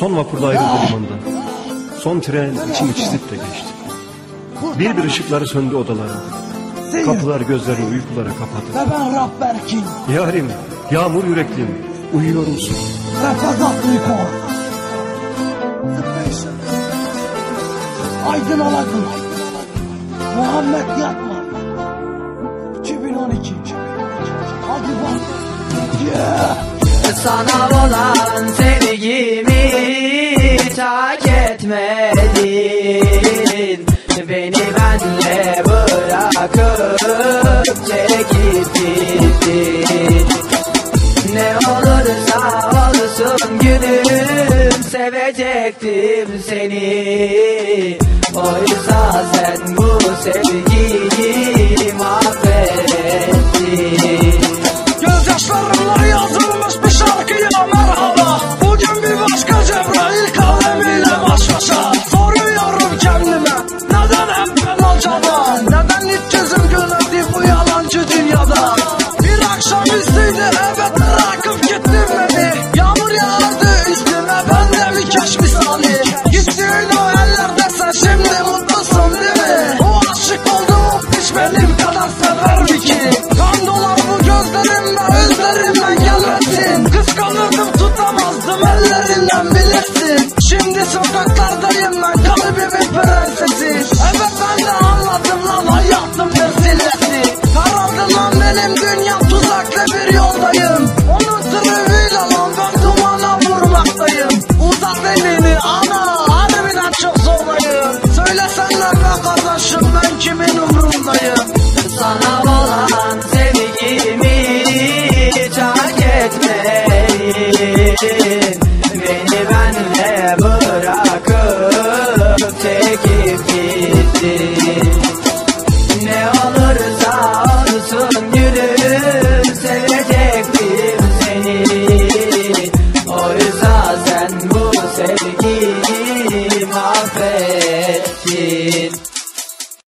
Son vapurda ayrıldı limandan. Son tren içimi çizip de geçti. Bir bir ışıkları söndü odaların. Kapılar gözlerini uykulara kapadı. Ve ben Rab Berkin. Yarim, yağmur yüreklim, uyuyor musun? Refakat Niko. Aydın Alagül. Muhammed Yatma. 2012. Hadi bak. Yeah. Sana olan sevgimi tak etmedin. Beni benle bırakıp çekip gittin. Ne olursa olsun gülüm sevecektim seni. Oysa sen bu sevgiyi sokaklardayım ben kalbimin prensesi Evet ben de anladım lan hayatım zillesi Karardı lan benim dünyam tuzaklı bir yoldayım. Onun tırıvıyla lan ben dumana vurmaktayım. Uzat elini ana harbiden çok zordayım Söylesene be kardeşim ben kimin umrundayım? Sana olan sevgimi terk etmedin Beni benle çekip gitti Ne olursa olsun gülüm sevecektim seni. Oysa sen bu sevgiyi mahvettin.